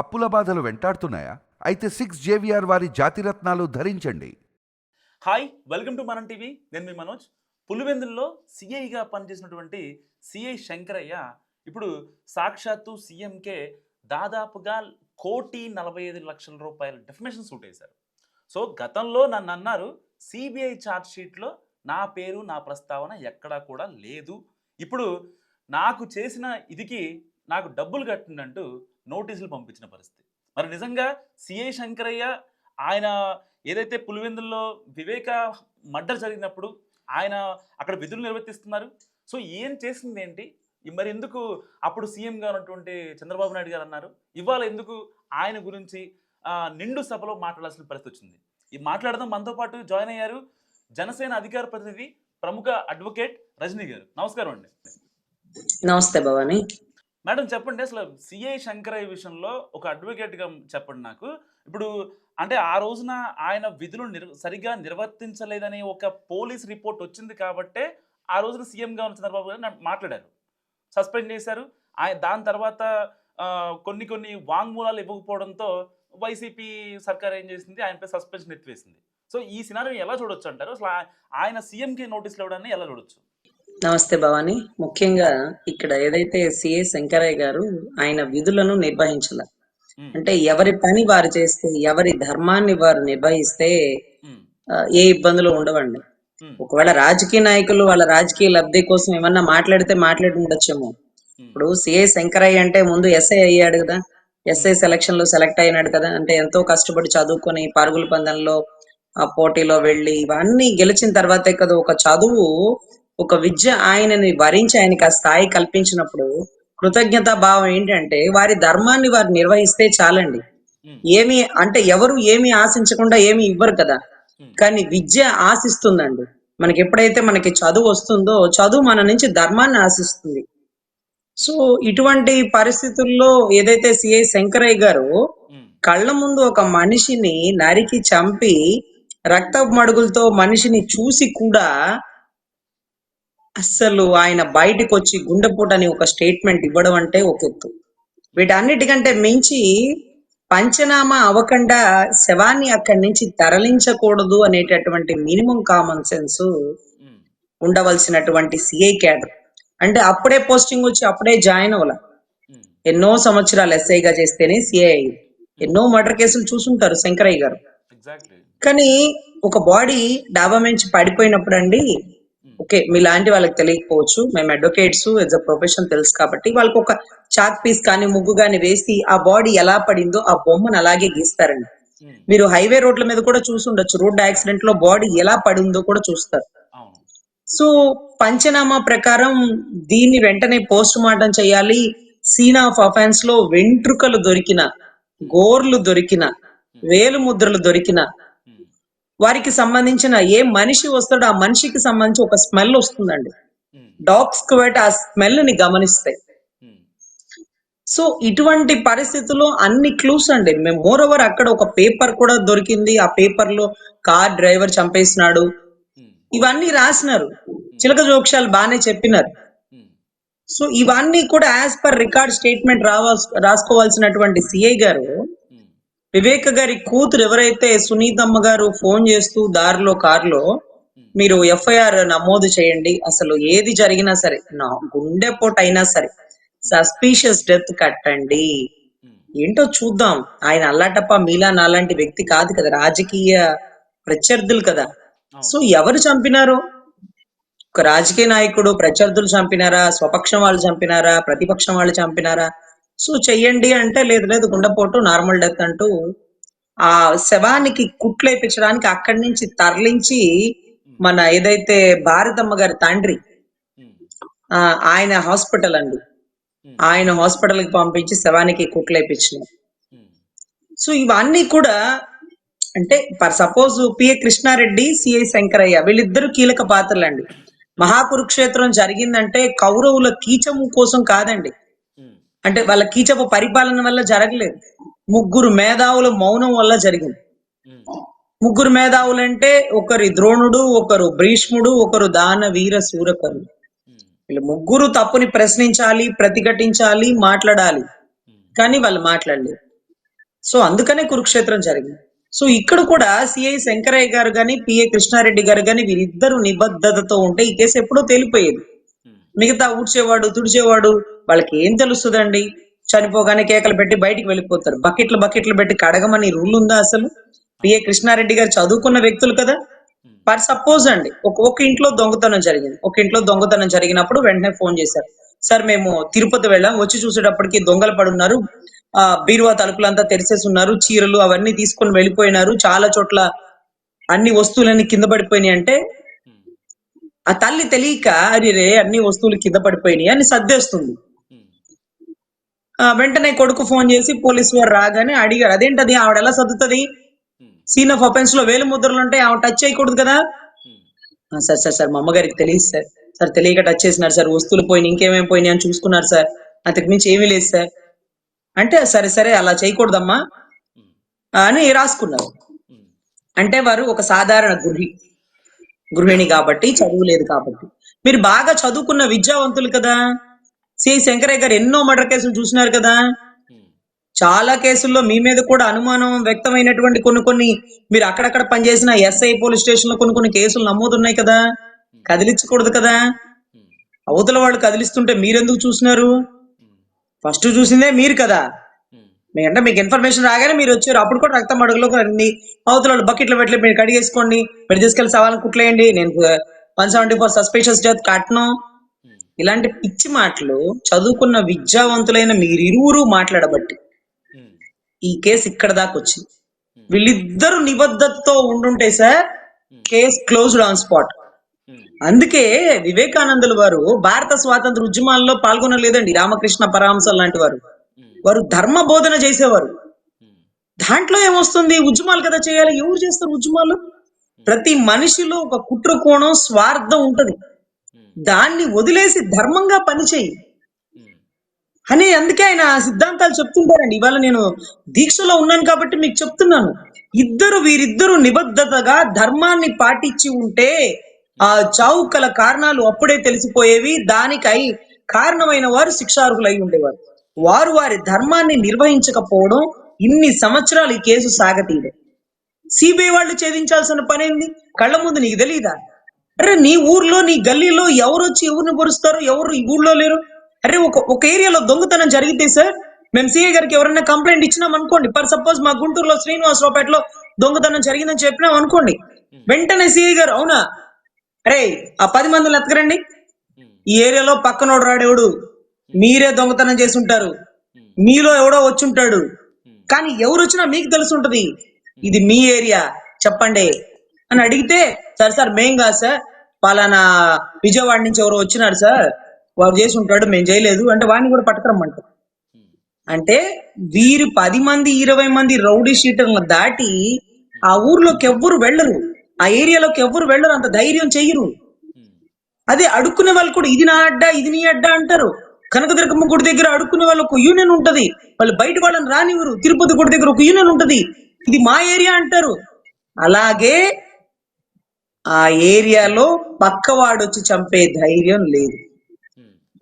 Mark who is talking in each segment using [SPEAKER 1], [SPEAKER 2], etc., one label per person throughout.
[SPEAKER 1] అప్పుల బాధలు వెంటాడుతున్నాయా? అయితే సిక్స్ జేవిఆర్ వారి జాతిరత్నాలు ధరించండి.
[SPEAKER 2] Hi welcome to Manam TV నేను మీ మనోజ్. పులివెందుల్లో సిఐగా పనిచేసినటువంటి సిఐ శంకరయ్య ఇప్పుడు సాక్షాత్తు సీఎంకే దాదాపుగా కోటి నలభై ఐదు లక్షల రూపాయల డెఫినేషన్ సూట్ వేశారు. సో గతంలో నన్ను అన్నారు సిబిఐ ఛార్జ్ షీట్లో నా పేరు నా ప్రస్తావన ఎక్కడా కూడా లేదు. ఇప్పుడు నాకు చేసిన ఇదికి నాకు డబ్బులు కట్టిందంటూ నోటీసులు పంపించిన పరిస్థితి. మరి నిజంగా సిఐ శంకరయ్య ఆయన ఏదైతే పులివెందుల్లో వివేక మర్డర్ జరిగినప్పుడు ఆయన అక్కడ విధులు నిర్వర్తిస్తున్నారు? సో ఏం చేసింది ఏంటి? మరి ఎందుకు అప్పుడు సీఎంగా ఉన్నటువంటి చంద్రబాబు నాయుడు గారు అన్నారు ఇవాళ ఎందుకు ఆయన గురించి నిండు సభలో మాట్లాడాల్సిన పరిస్థితి వచ్చింది. ఈ మాట్లాడడం మనతో పాటు జాయిన్ అయ్యారు జనసేన అధికార ప్రతినిధి ప్రముఖ అడ్వకేట్ రజనీ గారు. నమస్కారం అండి.
[SPEAKER 3] నమస్తే భవానీ.
[SPEAKER 2] మేడం చెప్పండి అసలు సిఐ శంకరయ్య విషయంలో ఒక అడ్వకేట్గా చెప్పండి నాకు. ఇప్పుడు అంటే ఆ రోజున ఆయన విధులు నిర్ సరిగా నిర్వర్తించలేదని ఒక పోలీస్ రిపోర్ట్ వచ్చింది కాబట్టే ఆ రోజున సీఎంగా ఉన్న చంద్రబాబు గారు నా- మాట్లాడారు. సస్పెండ్ చేశారు. ఆయన దాని తర్వాత కొన్ని కొన్ని వాంగ్మూలాలు ఇవ్వకపోవడంతో వైసీపీ సర్కార్ ఏం చేసింది? ఆయనపై సస్పెన్షన్ ఎత్తివేసింది. సో ఈ సినారీ ఎలా చూడొచ్చు అంటారు? అసలు ఆయన సీఎంకి నోటీసులు ఇవ్వడాన్ని ఎలా చూడొచ్చు?
[SPEAKER 3] నమస్తే భవాని. ముఖ్యంగా ఇక్కడ ఏదైతే సిఏ శంకరయ్య గారు ఆయన విధులను నిర్వహించాల. అంటే ఎవరి పని వారు చేస్తే ఎవరి ధర్మాన్ని వారు నిర్వహిస్తే ఏ ఇబ్బందులు ఉండవండి. ఒకవేళ రాజకీయ నాయకులు వాళ్ళ రాజకీయ లబ్ధి కోసం ఏమన్నా మాట్లాడితే మాట్లాడి ఉండొచ్చేమో ఇప్పుడు సిఏ శంకరయ్య అంటే ముందు ఎస్ఐ అయ్యాడు కదా. ఎస్ఐ సెలక్షన్లో సెలెక్ట్ అయినాడు కదా. అంటే ఎంతో కష్టపడి చదువుకొని పరుగుల పందెంలో ఆ పోటీలో వెళ్ళి ఇవన్నీ గెలిచిన తర్వాతే కదా ఒక చదువు ఒక విద్య ఆయనని వరించి ఆయనకి ఆ స్థాయి కల్పించినప్పుడు కృతజ్ఞతా భావం ఏంటంటే వారి ధర్మాన్ని వారు నిర్వహిస్తే చాలండి. ఏమి అంటే ఎవరు ఏమి ఆశించకుండా ఏమి ఇవ్వరు కదా. కానీ విద్య ఆశిస్తుందండి. మనకి ఎప్పుడైతే మనకి చదువు వస్తుందో చదువు మన నుంచి ధర్మాన్ని ఆశిస్తుంది. సో ఇటువంటి పరిస్థితుల్లో ఏదైతే సిఐ శంకరయ్య గారు కళ్ళ ముందు ఒక మనిషిని నరికి చంపి రక్త మడుగులతో మనిషిని చూసి కూడా అస్సలు ఆయన బయటకు వచ్చి గుండెపోటు అని ఒక స్టేట్మెంట్ ఇవ్వడం అంటే ఒక ఎత్తు. వీటన్నిటికంటే మించి పంచనామా అవ్వకుండా శవాన్ని అక్కడి నుంచి తరలించకూడదు అనేటటువంటి మినిమం కామన్ సెన్స్ ఉండవలసినటువంటి సిఐ క్యాడర్. అంటే అప్పుడే పోస్టింగ్ వచ్చి అప్పుడే జాయిన్ అవ్వాల. ఎన్నో సంవత్సరాలు ఎస్ఐగా చేస్తేనే సిఐ ఎన్నో మర్డర్ కేసులు చూసుంటారు శంకరయ్య గారు. కానీ ఒక బాడీ డాబా నుంచి పడిపోయినప్పుడు అండి ఓకే మీలాంటి వాళ్ళకి తెలియకపోవచ్చు. మేము అడ్వకేట్స్ ఎస్ అ ప్రొఫెషన్ తెలుసు కాబట్టి వాళ్ళకి ఒక చాక్ పీస్ కానీ ముగ్గు కానీ వేసి ఆ బాడీ ఎలా పడిందో ఆ బొమ్మను అలాగే గీస్తారండి.
[SPEAKER 2] ఉమ్,
[SPEAKER 3] మీరు హైవే రోడ్ల మీద కూడా చూసుండొచ్చు రోడ్ యాక్సిడెంట్లో బాడీ ఎలా పడిందో కూడా చూస్తారు. సో పంచనామా ప్రకారం దీన్ని వెంటనే పోస్ట్ మార్టం చేయాలి. సీన్ ఆఫ్ అఫెన్స్లో వెంట్రుకలు దొరికిన గోర్లు దొరికిన వేలు ముద్రలు దొరికిన వారికి సంబంధించిన ఏ మనిషి వస్తాడో ఆ మనిషికి సంబంధించి ఒక స్మెల్ వస్తుందండి. డాగ్స్కు బయట ఆ స్మెల్ని గమనిస్తాయి సో ఇటువంటి పరిస్థితుల్లో అన్ని క్లూస్ అండి. మేము మోర్ ఓవర్ అక్కడ ఒక పేపర్ కూడా దొరికింది. ఆ పేపర్లో కార్ డ్రైవర్ చంపేసినాడు. ఇవన్నీ రాసినారు. చిలక జోక్షాలు బాగానే చెప్పినారు. సో ఇవన్నీ కూడా యాజ్ పర్ రికార్డ్ స్టేట్మెంట్ రావాల్సి రాసుకోవాల్సినటువంటి సిఐ గారు వివేక్ గారి కూతురు ఎవరైతే సునీతమ్మ గారు ఫోన్ చేస్తూ దారిలో కారులో మీరు ఎఫ్ఐఆర్ నమోదు చేయండి. అసలు ఏది జరిగినా సరే నా గుండెపోటు అయినా సరే సస్పీషియస్ డెత్ కట్టండి. ఏంటో చూద్దాం. ఆయన అల్లాటప్ప మీలా నాలాంటి వ్యక్తి కాదు కదా. రాజకీయ ప్రత్యర్థులు కదా. సో ఎవరు చంపినారు? ఒక రాజకీయ నాయకుడు ప్రత్యర్థులు చంపినారా? స్వపక్షం వాళ్ళు చంపినారా? ప్రతిపక్షం వాళ్ళు చంపినారా? సో చెయ్యండి అంటే లేదు లేదు గుండెపోటు నార్మల్ డెత్ అంటూ ఆ శవానికి కుట్లేపించడానికి అక్కడి నుంచి తరలించి మన ఏదైతే భారతమ్మ గారి తండ్రి ఆయన హాస్పిటల్ అండి. ఆయన హాస్పిటల్కి పంపించి శవానికి
[SPEAKER 2] ఉమ్,
[SPEAKER 3] సో ఇవన్నీ కూడా అంటే for suppose PA Krishna Reddy CI Shankaraiah వీళ్ళిద్దరు కీలక పాత్రలండి. మహాకురుక్షేత్రం జరిగిందంటే కౌరవుల కీచము కోసం కాదండి. అంటే వాళ్ళ కీచపు పరిపాలన వల్ల జరగలేదు. ముగ్గురు మేధావుల మౌనం వల్ల జరిగింది. ముగ్గురు మేధావులు అంటే ఒకరి ద్రోణుడు ఒకరు భీష్ముడు ఒకరు దాన వీర
[SPEAKER 2] సూరకరు
[SPEAKER 3] వీళ్ళు ముగ్గురు తప్పుని ప్రశ్నించాలి ప్రతిఘటించాలి మాట్లాడాలి. కానీ వాళ్ళు మాట్లాడలేదు. సో అందుకనే కురుక్షేత్రం జరిగింది. సో ఇక్కడ కూడా సిఐ శంకరయ్య గారు కానీ పిఏ కృష్ణారెడ్డి గారు కానీ వీరిద్దరు నిబద్ధతతో ఉంటే ఈ కేసు ఎప్పుడో తేలిపోయేది. మిగతా ఊడ్చేవాడు తుడిచేవాడు వాళ్ళకి ఏం తెలుస్తుందండి? చనిపోగానే కేకలు పెట్టి బయటికి వెళ్ళిపోతారు. బకెట్లు బకెట్లు పెట్టి కడగమని రూల్ ఉందా అసలు? పిఏ కృష్ణారెడ్డి గారు చదువుకున్న వ్యక్తులు కదా? ఫర్ సపోజ్ అండి ఒక ఒక ఇంట్లో దొంగతనం జరిగింది. ఒక ఇంట్లో దొంగతనం జరిగినప్పుడు వెంటనే ఫోన్ చేశారు. సార్ మేము తిరుపతి వెళ్ళాం. వచ్చి చూసేటప్పటికి దొంగలు పడున్నారు. ఆ బీరువా తలుపులంతా తెరిచేసి ఉన్నారు చీరలు అవన్నీ తీసుకొని వెళ్ళిపోయినారు. చాలా చోట్ల అన్ని వస్తువులన్నీ కింద పడిపోయినాయి అంటే ఆ తల్లి తెలియక అరే రే అన్ని వస్తువులు కింద పడిపోయినాయి అని సర్దేస్తుంది. వెంటనే కొడుకు ఫోన్ చేసి పోలీసు వారు రాగానే అడిగారు. అదేంటది? ఆవిడ ఎలా సర్దుతుంది సీన్ ఆఫ్ అఫెన్స్లో వేలు ముద్రలు ఉంటాయి ఆవిడ టచ్ చేయకూడదు కదా? "ఆ, సార్ సార్ సార్ మా అమ్మగారికి తెలియదు సార్. సార్ తెలియక టచ్ చేసినారు సార్. వస్తువులు పోయినాయి ఇంకేమేమి పోయినాయి అని చూసుకున్నారు సార్. అంతకు మించి ఏమీ లేదు సార్. అంటే సరే సరే అలా చేయకూడదమ్మా అని రాసుకున్నారు. అంటే వారు ఒక సాధారణ గృహి గృహిణి కాబట్టి చదువు లేదు కాబట్టి. మీరు బాగా చదువుకున్న విద్యావంతులు కదా? సి శంకరయ్య గారు ఎన్నో మర్డర్ కేసులు చూసినారు కదా. చాలా కేసుల్లో మీ మీద కూడా అనుమానం వ్యక్తమైనటువంటి కొన్ని కొన్ని మీరు అక్కడక్కడ పనిచేసిన ఎస్ఐ పోలీస్ స్టేషన్లో కొన్ని కొన్ని కేసులు నమోదున్నాయి కదా. కదిలించకూడదు కదా. అవతల వాళ్ళు కదిలిస్తుంటే మీరెందుకు చూసినారు? ఫస్ట్ చూసిందే మీరు కదా. మీ అంటే మీకు ఇన్ఫర్మేషన్ రాగానే మీరు వచ్చారు. అప్పుడు కూడా రక్తం అడుగులో రండి. అవతల వాళ్ళు బకెట్లో పెట్టి మీరు కడిగేసుకోండి. మీరు తీసుకెళ్ళి సవాళ్ళని కుట్లేయండి. నేను one seventy four suspicious death కట్టను. ఇలాంటి పిచ్చి మాటలు చదువుకున్న విద్యావంతులైన మీరిరువురు మాట్లాడబట్టి ఈ కేసు ఇక్కడ దాకా వచ్చింది. వీళ్ళిద్దరు నిబద్ధతతో ఉండుంటే sir case closed on spot. అందుకే వివేకానందుల వారు భారత స్వాతంత్ర ఉద్యమాల్లో పాల్గొనలేదండి రామకృష్ణ పరమహంసలు లాంటి వారు. వారు ధర్మ బోధన చేసేవారు. దాంట్లో ఏమొస్తుంది? ఉద్యమాలు కదా చేయాలి. ఎవరు చేస్తారు ఉద్యమాలు? ప్రతి మనిషిలో ఒక కుట్ర కోణం స్వార్థం ఉంటది. దాన్ని వదిలేసి ధర్మంగా పనిచేయి అని అందుకే ఆయన సిద్ధాంతాలు చెప్తుంటారండి. ఇవాళ నేను దీక్షలో ఉన్నాను కాబట్టి మీకు చెప్తున్నాను. ఇద్దరు వీరిద్దరు నిబద్ధతగా ధర్మాన్ని పాటించి ఉంటే ఆ చావు కల కారణాలు అప్పుడే తెలిసిపోయేవి. దానికై కారణమైన వారు శిక్షార్హులై ఉండేవారు. వారు వారి ధర్మాన్ని నిర్వహించకపోవడం ఇన్ని సంవత్సరాలు ఈ కేసు సాగతీయడం. సిబిఐ వాళ్ళు ఛేదించాల్సిన పని ఏంది కళ్ళ ముందు నీకు తెలియదా అరే నీ ఊర్లో నీ గల్లీలో ఎవరు వచ్చి ఎవరిని పొరుస్తారు? ఎవరు ఈ ఊళ్ళో లేరు? అరే ఒక ఒక ఏరియాలో దొంగతనం జరిగితే సార్ మేము సిఐ గారికి ఎవరైనా కంప్లైంట్ ఇచ్చినాం అనుకోండి. ఫర్ సపోజ్ మా గుంటూరులో శ్రీనివాసరావుపేటలో దొంగతనం జరిగిందని చెప్పినాం అనుకోండి. వెంటనే సిఐ గారు అవునా? అరే ఆ పది మందిని ఎత్తకరండి. ఈ ఏరియాలో పక్కనోడు రాడేవాడు మీరే దొంగతనం చేసి ఉంటారు మీలో ఎవడో వచ్చి ఉంటాడు కానీ ఎవరు వచ్చినా మీకు తెలిసి ఉంటది ఇది మీ ఏరియా. చెప్పండి. అని అడిగితే సార్ సార్ మేం కాదు సార్. పలానా విజయవాడ నుంచి ఎవరో వచ్చినారు సార్. వారు చేసి ఉంటాడు మేము చేయలేదు. అంటే వాడిని కూడా పట్టుకురమ్మంటారు. అంటే వీరు పది మంది ఇరవై మంది రౌడీ షీటర్లను దాటి ఆ ఊర్లోకి ఎవ్వరు వెళ్ళరు. ఆ ఏరియాలోకి ఎవ్వరు వెళ్ళరు. అంత ధైర్యం చెయ్యరు. అదే అడుక్కునే వాళ్ళు కూడా ఇది నా అడ్డా ఇది నీ అడ్డా అంటారు. కనకదుర్గమ్మ గుడి దగ్గర అడుక్కునే వాళ్ళు ఒక యూనియన్ ఉంటది. వాళ్ళు బయట వాళ్ళని రానివ్వరు. తిరుపతి గుడి దగ్గర ఒక యూనియన్ ఉంటది. ఇది మా ఏరియా అంటారు. అలాగే ఆ ఏరియాలో పక్కవాడు వచ్చి చంపే ధైర్యం లేదు.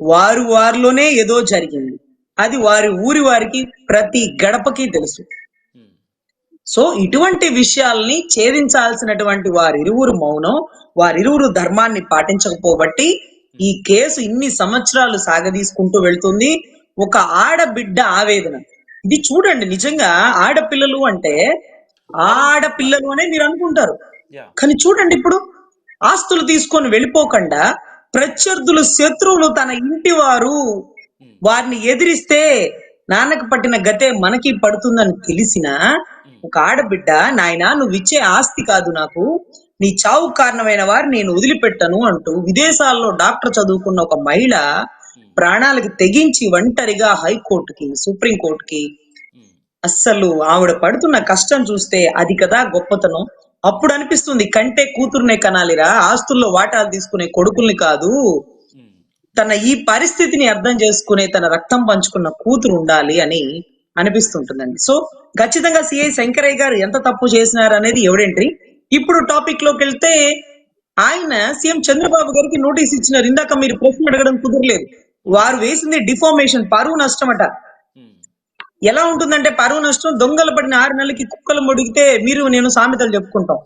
[SPEAKER 3] వారు వారిలోనే ఏదో జరిగింది. అది వారి ఊరి వారికి ప్రతి గడపకి తెలుసు. సో ఇటువంటి విషయాల్ని ఛేదించాల్సినటువంటి వారిరువురు మౌనం వారిరువురు ధర్మాన్ని పాటించకపోబట్టి ఈ కేసు ఇన్ని సంవత్సరాలు సాగదీసుకుంటూ వెళ్తుంది. ఒక ఆడబిడ్డ ఆవేదన. ఇది చూడండి నిజంగా ఆడపిల్లలు అంటే ఆడపిల్లలు అనే మీరు అనుకుంటారు. కానీ చూడండి ఇప్పుడు ఆస్తులు తీసుకొని వెళ్ళిపోకుండా ప్రత్యర్థులు శత్రువులు తన ఇంటి వారు వారిని ఎదిరిస్తే నాన్నకు పట్టిన గతే మనకి పడుతుందని తెలిసిన ఒక ఆడబిడ్డ నాయనా నువ్వు ఇచ్చే ఆస్తి కాదు నాకు. నీ చావు కారణమైన వారు నేను వదిలిపెట్టను అంటూ విదేశాల్లో డాక్టర్ చదువుకున్న ఒక మహిళ ప్రాణాలకి తెగించి ఒంటరిగా హైకోర్టుకి సుప్రీం కోర్టుకి అస్సలు ఆవిడ పడుతున్న కష్టం చూస్తే అది కదా గొప్పతనం. అప్పుడు అనిపిస్తుంది కంటే కూతురునే కనాలిరా ఆస్తుల్లో వాటాలు తీసుకునే కొడుకుల్ని కాదు. తన ఈ పరిస్థితిని అర్థం చేసుకునే తన రక్తం పంచుకున్న కూతురు ఉండాలి అని అనిపిస్తుంటుందండి. సో ఖచ్చితంగా సిఐ శంకరయ్య గారు ఎంత తప్పు చేసినారు అనేది ఎవడేంటి ఇప్పుడు టాపిక్లోకి వెళ్తే ఆయన సీఎం చంద్రబాబు గారికి నోటీస్ ఇచ్చినారు. ఇందాక మీరు ప్రశ్న అడగడం కుదరలేదు. వారు వేసింది డిఫార్మేషన్ పరువు నష్టమట. ఎలా ఉంటుందంటే పరువు నష్టం దొంగలు పడిన ఆరు నెలలకి కుక్కలు ముడిగితే మీరు నేను సామెతలు చెప్పుకుంటాం.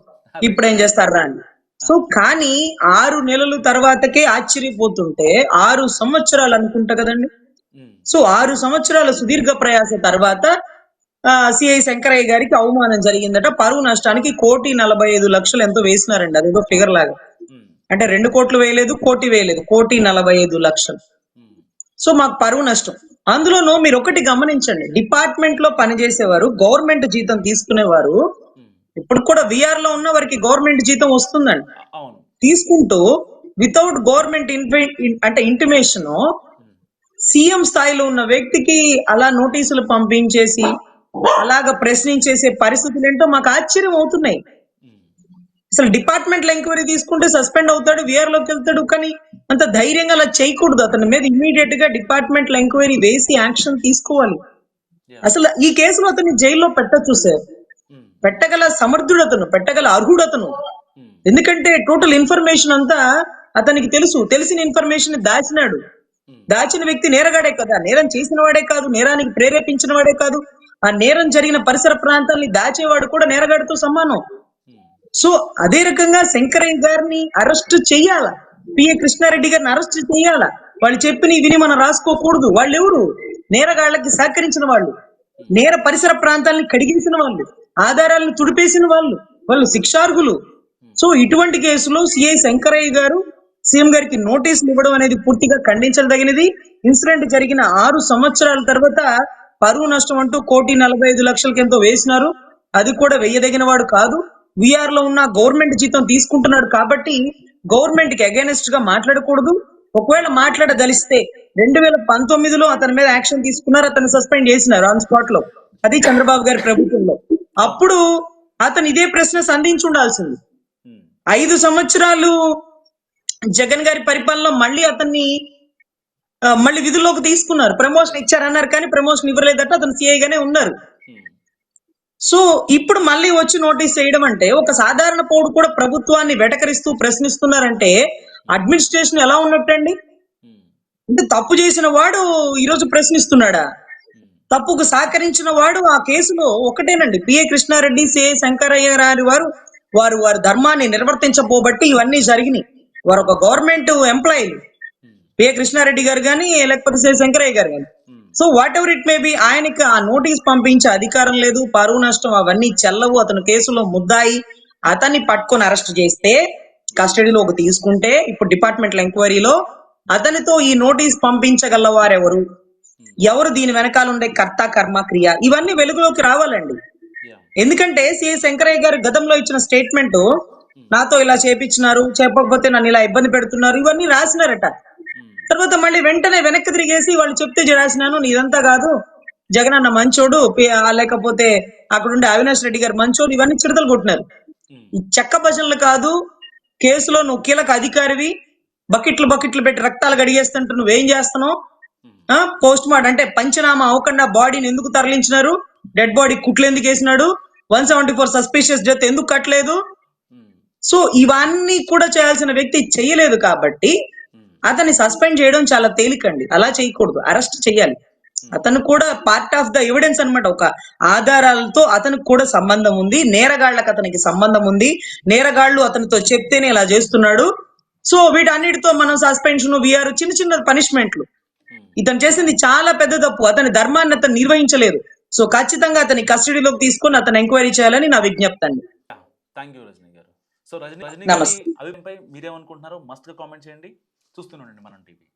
[SPEAKER 3] ఇప్పుడు ఏం చేస్తారా అని సో కానీ ఆరు నెలల తర్వాతకే ఆశ్చర్యపోతుంటే ఆరు సంవత్సరాలు అనుకుంటా కదండి. సో ఆరు సంవత్సరాల సుదీర్ఘ ప్రయాస తర్వాత సిఐ శంకరయ్య గారికి అవమానం జరిగిందట. పరువు నష్టానికి కోటి నలభై ఐదు లక్షలు ఎంతో వేసినారండి. అదేదో ఫిగర్ లాగా. అంటే రెండు కోట్లు వేయలేదు కోటి వేయలేదు. కోటి నలభై ఐదు లక్షలు. సో మాకు పరువు నష్టం. అందులోనూ మీరు ఒకటి గమనించండి. డిపార్ట్మెంట్లో పనిచేసేవారు గవర్నమెంట్ జీతం తీసుకునేవారు.
[SPEAKER 2] ఉమ్.
[SPEAKER 3] ఇప్పుడు కూడా విఆర్లో ఉన్న వారికి గవర్నమెంట్ జీతం వస్తుందండి. తీసుకుంటూ వితౌట్ గవర్నమెంట్ అంటే ఇంటిమేషన్ సీఎం స్థాయిలో ఉన్న వ్యక్తికి అలా నోటీసులు పంపించేసి అలాగ ప్రశ్నించేసే పరిస్థితులు ఏంటో మాకు ఆశ్చర్యం అవుతున్నాయి. అసలు డిపార్ట్మెంట్లో ఎంక్వైరీ తీసుకుంటే సస్పెండ్ అవుతాడు విఆర్లోకి వెళ్తాడు కానీ అంత ధైర్యంగా అలా చేయకూడదు అతని మీద ఇమ్మీడియట్గా డిపార్ట్మెంట్లో ఎంక్వైరీ వేసి యాక్షన్ తీసుకోవాలి. అసలు ఈ కేసులో అతన్ని జైల్లో పెట్టచ్చు సార్.
[SPEAKER 2] ఉమ్,
[SPEAKER 3] పెట్టగల సమర్థుడు అతను పెట్టగల అర్హుడు అతను.
[SPEAKER 2] ఉమ్,
[SPEAKER 3] ఎందుకంటే టోటల్ ఇన్ఫర్మేషన్ అంతా అతనికి తెలుసు. తెలిసిన ఇన్ఫర్మేషన్ దాచినాడు.
[SPEAKER 2] ఉమ్,
[SPEAKER 3] దాచిన వ్యక్తి నేరగాడే కదా. నేరం చేసిన వాడే కాదు నేరానికి ప్రేరేపించిన వాడే కాదు. ఆ నేరం జరిగిన పరిసర ప్రాంతాల్ని దాచేవాడు కూడా నేరగాడితో సమానం. సో అదే రకంగా శంకరయ్య గారిని అరెస్ట్ చెయ్యాల పిఏ కృష్ణారెడ్డి గారిని అరెస్ట్ చేయాలా? వాళ్ళు చెప్పిన విని మనం రాసుకోకూడదు. వాళ్ళు ఎవరు నేరగాళ్ళకి సహకరించిన వాళ్ళు. నేర పరిసర ప్రాంతాలను కడిగించిన వాళ్ళు. ఆధారాలను తుడిపేసిన వాళ్ళు. వాళ్ళు శిక్షార్హులు. సో ఇటువంటి కేసులో సిఐ శంకరయ్య గారు సీఎం గారికి నోటీసులు ఇవ్వడం అనేది పూర్తిగా ఖండించదగినది. ఇన్సిడెంట్ జరిగిన ఆరు సంవత్సరాల తర్వాత పరువు నష్టం అంటూ కోటి నలభై ఐదు లక్షలకి ఎంతో వేసినారు. అది కూడా వెయ్యదగిన వాడు కాదు. విఆర్లో ఉన్న గవర్నమెంట్ జీతం తీసుకుంటున్నాడు కాబట్టి గవర్నమెంట్కి అగేనెస్ట్గా మాట్లాడకూడదు. ఒకవేళ మాట్లాడదలిస్తే రెండు వేల పంతొమ్మిదిలో అతని మీద యాక్షన్ తీసుకున్నారు అతన్ని సస్పెండ్ చేసినారు ఆన్ స్పాట్లో. అది చంద్రబాబు గారి ప్రభుత్వంలో. అప్పుడు అతను ఇదే ప్రశ్న సంధించి ఉండాల్సింది ఐదు సంవత్సరాలు జగన్ గారి పరిపాలనలో మళ్ళీ అతన్ని మళ్ళీ విధుల్లోకి తీసుకున్నారు. ప్రమోషన్ ఇచ్చారన్నారు కానీ ప్రమోషన్ ఇవ్వలేదట అతను సిఐ గానే ఉన్నారు. సో ఇప్పుడు మళ్ళీ వచ్చి నోటీస్ చేయడం అంటే ఒక సాధారణ పౌరుడు కూడా ప్రభుత్వాన్ని వెటకరిస్తూ ప్రశ్నిస్తున్నారంటే అడ్మినిస్ట్రేషన్ ఎలా ఉన్నట్టండి? అంటే తప్పు చేసిన వాడు ఈరోజు ప్రశ్నిస్తున్నాడా? తప్పుకు సహకరించిన వాడు ఆ కేసులో ఒకటేనండి. పిఏ కృష్ణారెడ్డి సిఏ శంకరయ్య గారి వారు వారు వారి ధర్మాన్ని నిర్వర్తించబోబట్టి ఇవన్నీ జరిగినాయి. వారు ఒక గవర్నమెంట్ ఎంప్లాయీలు. పిఏ కృష్ణారెడ్డి గారు కానీ లేకపోతే సిఏ శంకరయ్య గారు కానీ so whatever it may be ఆయనకి ఆ నోటీస్ పంపించే అధికారం లేదు పరువు నష్టం అవన్నీ చెల్లవు అతను కేసులో ముద్దాయి అతన్ని పట్టుకొని అరెస్ట్ చేస్తే కస్టడీలోకి తీసుకుంటే ఇప్పుడు డిపార్ట్మెంటల్ ఎంక్వైరీలో అతనితో ఈ నోటీస్ పంపించగల వారెవరు ఎవరు దీని వెనకాల ఉండే కర్త కర్మ క్రియ? ఇవన్నీ వెలుగులోకి రావాలండి. ఎందుకంటే సిఐ శంకరయ్య గారు గతంలో ఇచ్చిన స్టేట్మెంట్ నాతో ఇలా చేపించినారు చెప్పకపోతే నన్ను ఇలా ఇబ్బంది పెడుతున్నారు ఇవన్నీ రాసినారట. తర్వాత మళ్ళీ వెంటనే వెనక్కి తిరిగేసి వాళ్ళు చెప్తే రాసినాను నీదంతా కాదు. జగన్ అన్న మంచోడు లేకపోతే అక్కడ ఉండే అవినాష్ రెడ్డి గారు మంచోడు ఇవన్నీ చిడతలు కొట్టినారు. చెక్క భజనలు కాదు కేసులో నువ్వు కీలక అధికారివి బకెట్లు బకెట్లు పెట్టి రక్తాలు గడిగేస్తుంటే నువ్వేం చేస్తున్నావు? పోస్ట్ మార్టం అంటే పంచనామా అవ్వకుండా బాడీని ఎందుకు తరలించినారు? డెడ్ బాడీ కుట్లు ఎందుకు వేసినాడు? One seventy four suspicious death ఎందుకు కట్టలేదు? సో ఇవన్నీ కూడా చేయాల్సిన వ్యక్తి చేయలేదు కాబట్టి అతన్ని సస్పెండ్ చేయడం చాలా తేలికండి. అలా చేయకూడదు. అరెస్ట్ చేయాలి. అతను కూడా పార్ట్ ఆఫ్ ద ఎవిడెన్స్ అన్నమాట. ఒక ఆధారాలతో అతనికి కూడా సంబంధం ఉంది. నేరగాళ్ళకు అతనికి సంబంధం ఉంది. నేరగాళ్ళు అతనితో చెప్తేనే ఇలా చేస్తున్నాడు. సో వీటన్నిటితో మనం సస్పెన్షన్ విఆర్ చిన్న చిన్న పనిష్మెంట్లు. ఇతను చేసింది చాలా పెద్ద తప్పు. అతని ధర్మాన్ని అతను నిర్వహించలేదు. సో ఖచ్చితంగా అతని కస్టడీలోకి తీసుకొని అతను ఎంక్వైరీ చేయాలని నా విజ్ఞప్తి అండి
[SPEAKER 2] థ్యాంక్ యూ రజనీ గారు. సో రజనీ రజనీ. అభిప్రాయంపై మీరేమనుకుంటున్నారో మస్ట్గా కామెంట్ చేయండి. చూస్తూనే ఉండండి మనం టీవీ.